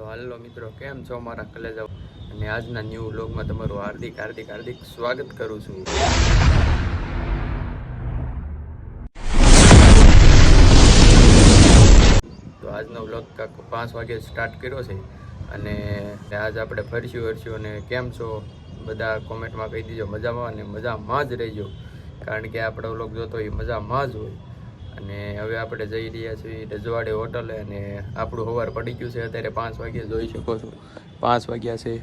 તો હાલો મિત્રો, કેમ છો મારા કલેજા? અને આજના ન્યૂ વ્લોગમાં તમારું હાર્દિક હાર્દિક હાર્દિક સ્વાગત કરું છું. તો આજનો વ્લોગ કાંક પાંચ વાગે સ્ટાર્ટ કર્યો છે. અને આજ આપણે ફરશું ફરશું. અને કેમ છો? બધા કોમેન્ટમાં કહી દીજો, મજામાં? અને મજામાં જ રહેજો. કારણ કે આપણો વ્લોગ જોતો એ મજામાં જ હોય. અને હવે આપણે જઈ રહ્યા છીએ રજવાડે હોટલે અને આપણું સવાર પડી ગયું છે, અત્યારે પાંચ વાગ્યે જોઈ શકો છો. પાંચ વાગ્યા છે.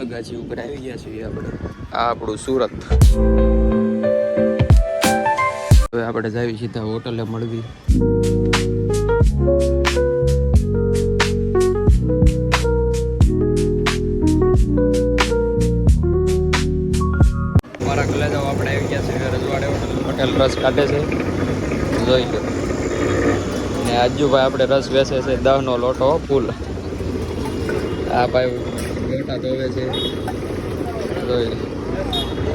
અગાચી ઉપર આવી ગયા છીએ આપણે. આ આપણું સુરત. હવે આપણે જાવી સીધા હોટલે મળવી. હોટલ રસ કાઢે છે. જોઈ લો. ને આજુભાઈ આપણે રસ વેચે છે દહનો લોટો, ફૂલ. આ ભાઈ લોટા ધોવે છે. જોઈ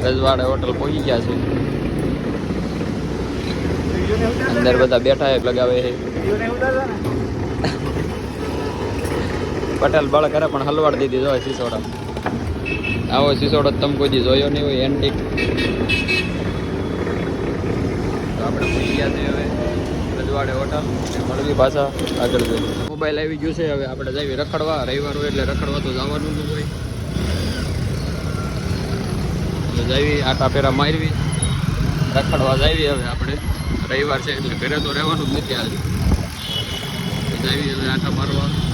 રજવાડા હોટલ પહોંચી ગયા છે. અંદર બધા બેઠા એક લગાવે છે. પટેલ બળ કરે પણ હલવાડ દીધી હોય સિસોડા. આવો સિસોડો તમે કોઈ જોયો નહીં હોય એન્ટિક આપણે ભૂલી ગયા છે હવે. રજવાડે હોટલ મળવી પાછા આગળ જઈએ. મોબાઈલ આવી ગયું છે, હવે આપણે જઈએ રખડવા. રવિવાર હોય એટલે રખડવા તો જવાનું જ હોય. એટલે જઈએ, આટા ફેરા મારવી. રખડવા જઈએ હવે આપણે. રવિવાર છે એટલે ઘરે તો રહેવાનું જ નથી આજે. જઈએ હવે આટા મારવા.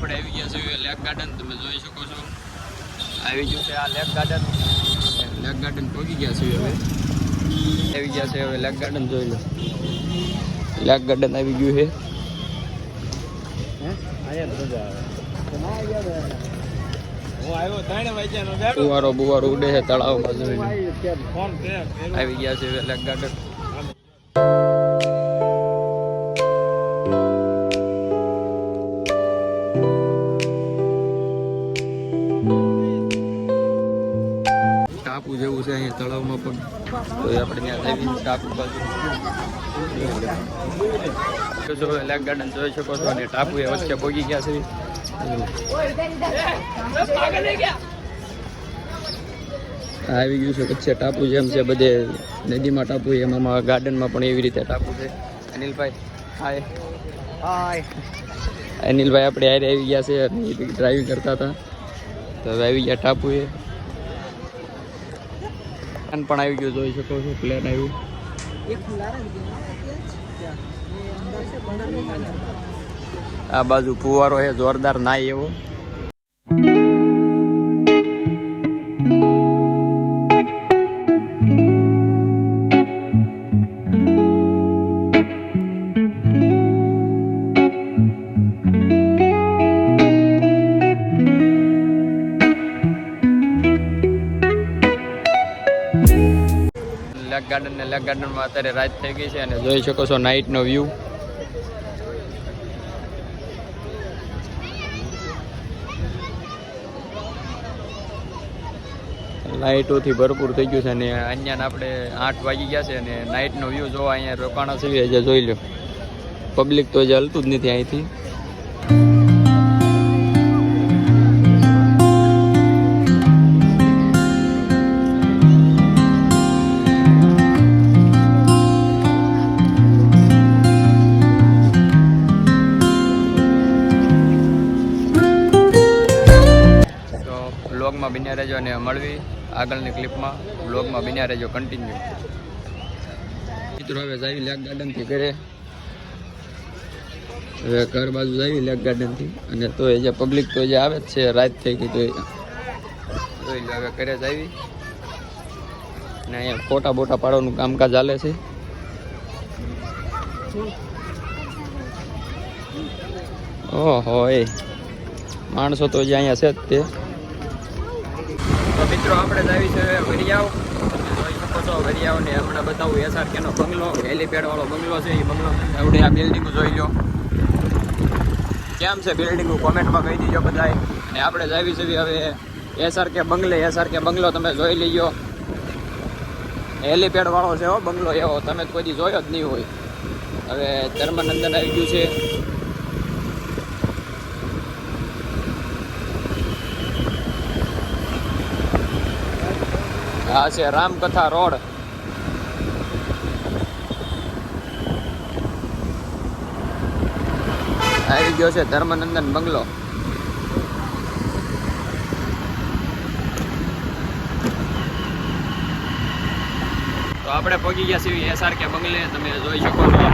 આપણે આવી ગયા છીએ લેક ગાર્ડન તમે જોઈ શકો છો. આવી ગયું છે આ લેક ગાર્ડન લેક ગાર્ડન પહોંચી ગયા છીએ હવે. આવી ગયા છે હવે લેક ગાર્ડન જોઈ લો લેક ગાર્ડન આવી ગયું છે. બુવારો બુવારો ઉડે છે તળાવમાં જોઈને. આવી ગયા છે લેક ગાર્ડન અહીંયા તળાવમાં પણ તો આપણે ત્યાં જઈએ ટાપુ બાજુ જો લેક ગાર્ડન જોઈ શકો છો અને ટાપુ એ વચ્ચે પહોંચી ગયા છે. આવી ગયું છે વચ્ચે ટાપુ જેમ છે બધે નદીમાં ટાપુ એમાં ગાર્ડનમાં પણ એવી રીતે ટાપુ છે. અનિલભાઈ હાય હાય અનિલભાઈ આપણે આરે આવી ગયા છે અને ડ્રાઇવિંગ કરતા હતા. તો હવે આવી ગયા ટાપુ એ પ્લેન પણ આવી ગયું, જોઈ શકો છો પ્લેન આવ્યું. આ બાજુ ફુવારો છે, જોરદાર નાય એવો. લેક ગાર્ડન ને લેક ગાર્ડનમાં અત્યારે રાત થઈ ગઈ છે અને જોઈ શકો છો નાઇટનો વ્યૂ લાઇટોથી ભરપૂર થઈ ગયું છે અને અહીંયા આપણે આઠ વાગી ગયા છે અને નાઇટનો વ્યૂ જોવા અહીંયા રોકાણા છે જે જોઈ લો પબ્લિક તો જે હલતું જ નથી અહીંથી. બ્લોગમાં બન્યા રહેજો અને મળવી આગળની ક્લિપમાં બ્લોગમાં બન્યા રહેજો કન્ટિન્યુ મિત્રો, હવે જાવી લેક ગાર્ડનથી ઘરે. હવે ઘર બાજુ જાવી લેક ગાર્ડનથી અને તો એ જે પબ્લિક તો જે આવે જ છે, રાત થઈ ગઈ તો જોઈ લો, હવે ઘરે જાવી. અને અહીંયા ફોટા બોટા પાડવાનું કામકાજ ચાલે છે. ઓહો એ માણસો તો જે અહીંયા છે જ તે. તો મિત્રો, આપણે જ આવી છે વરિયાવ. તમે જોઈ શકો છો વરિયાવ ને હમણાં બતાવું એસઆર કેનો બંગલો, હેલીપેડવાળો બંગલો છે એ બંગલો. આપણે આ બિલ્ડિંગ જોઈ લો. કેમ છે બિલ્ડિંગ કોમેન્ટમાં કહી દીજો બધાય. અને આપણે જ આવી છે હવે એસઆરકે બંગલે એસઆરકે બંગલો તમે જોઈ લીજો. હેલીપેડ વાળો છે હો, બંગલો એવો. તમે કોઈ દી જોયો જ નહીં હોય. હવે ધર્મનંદન આવી ગયું છે. આ છે રામકથા રોડ. આવી ગયો છે ધર્મનંદન બંગલો. તો આપણે પહોંચી ગયા છીએ એસઆર કે બંગલે. તમે જોઈ શકો છો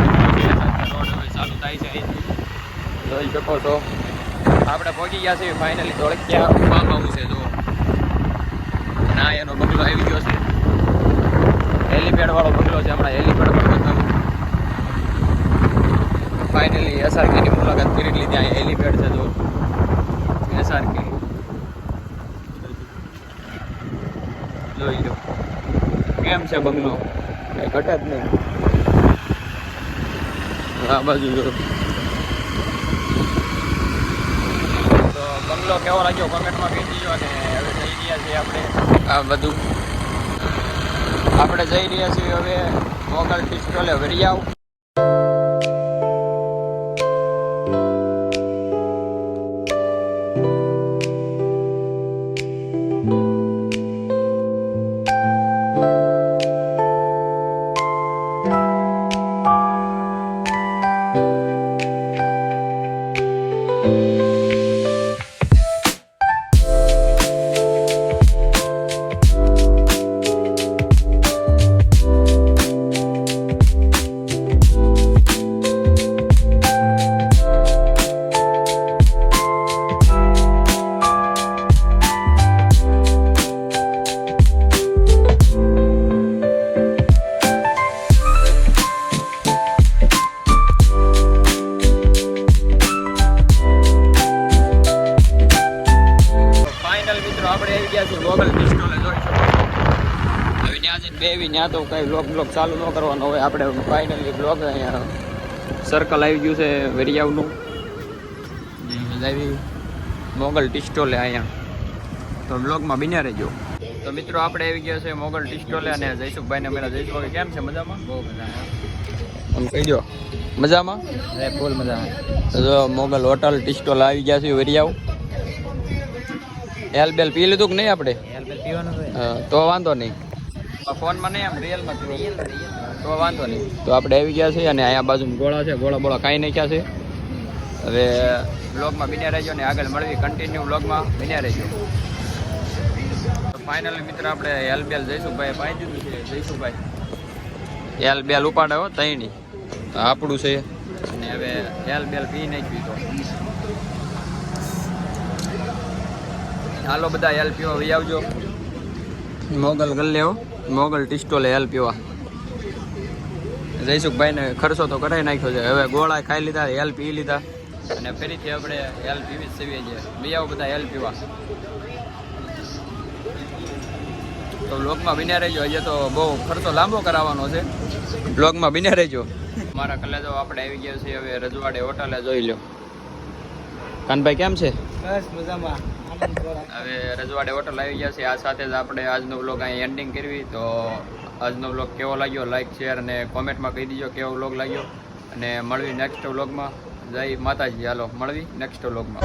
રોડ ચાલુ થાય છે જોઈ શકો છો. આપણે પહોંચી ગયા છીએ ફાઇનલી ધોળકિયા. ઊભા છે જો ના એનો બંગલો આવી ગયો છે. હેલીપેડ વાળો બંગલો છે હમણાં. હેલીપેડ પર બતાવું ફાઇનલી એસઆરકે ની મુલાકાત કરી લીધી. અહીંયા હેલીપેડ છે જો. એસઆરકે જોઈ લો. કેમ છે બંગલો? કઈ ઘટે જ નહીં. આ બાજુ જો. બંગલો કેવો લાગ્યો કોમેન્ટમાં કહી દીજો અને હવે જઈ રહ્યા છીએ આપણે. આ બધું. આપણે જઈ રહ્યા છીએ હવે મોગલ પિસ્ટોલે વરિયાવ ફાઇનલ મિત્રો આપણે આવી ગયા છીએ મોગલ પિસ્ટોલે જોઈ શકો હવે ત્યાં જઈને બેવી ત્યાં તો કઈ બ્લોક બ્લોગ ચાલુ ન કરવાનો હોય. આપણે ફાઇનલી બ્લોગ અહીંયા સર્કલ આવી ગયું છે વેરિયાવનું. આવી મોગલ ટિસ્ટોલે અહીંયા. તો બ્લોગમાં બિના રહેજો. તો મિત્રો આપણે આવી ગયા છે મોગલ ટિસ્ટોલે અને જયસુખભાઈને મેરા જયસુખભાઈ કેમ છે? મજામાં? બહુ મજામાં. આમ કહી દો. મજામાં? ફૂલ મજામાં. તો જો મોગલ હોટલ ટિસ્ટોલ આવી ગયા છે વેરિયાવ. એલ બેલ પી લીધું કે નહીં આપણે? પીવાનું તો વાંધો નહીં. ફોનમાં નહીં આમ રિયલમાં તો વાંધો નહીં. તો આપણે આવી ગયા છીએ અને અહીંયા બાજુ ગોળા છે ગોળા બોળા ખાઈ નાખ્યા છે. હવે બ્લોગમાં બન્યા રહેજો ને આગળ મળવી કન્ટિન્યુ બ્લોગમાં બન્યા રહેજો. ફાઇનલી મિત્ર આપણે એલ બેલ જઈશુભાઈ પાઈ દીધું છે જયસુભાઈ એલ બેલ ઉપાડે હો તઈની આપણું છે. અને હવે એલ બેલ પી નાખ્યું તો હાલો બધા હેલ પીવા વહી આવજો. મોગલ ગલ્લેઓ મોગલ ટિસ્ટોલે હેલ પીવા. જયસુખભાઈને ખર્ચો તો કરાવી નાખ્યો છે. હવે ગોળા ખાઈ લીધા, હેલ પી લીધા. અને ફરીથી આપણે હેલ પીવી જ સેવીએ છીએ. લઈ આવો બધા હેલ પીવા. તો બ્લોગમાં બન્યા રહેજો. હજી તો બહુ ખર્ચો લાંબો કરાવવાનો છે. બ્લોગમાં બન્યા રહેજો. મારા કલેજો આપણે આવી ગયા છીએ. હવે રજવાડે હોટલે જોઈ લો કાનભાઈ, કેમ છે? બસ મજામાં. હવે રજવાડે હોટલ આવી ગયા છે. આ સાથે જ આપણે આજનો વ્લોગ અહીં એન્ડિંગ કરવી. તો આજનો વ્લોગ કેવો લાગ્યો? લાઈક શેર અને કોમેન્ટમાં કહી દીજો કેવો વ્લોગ લાગ્યો. અને મળવી નેક્સ્ટ વ્લોગમાં જય માતાજી. હાલો, મળવી નેક્સ્ટ વ્લોગમાં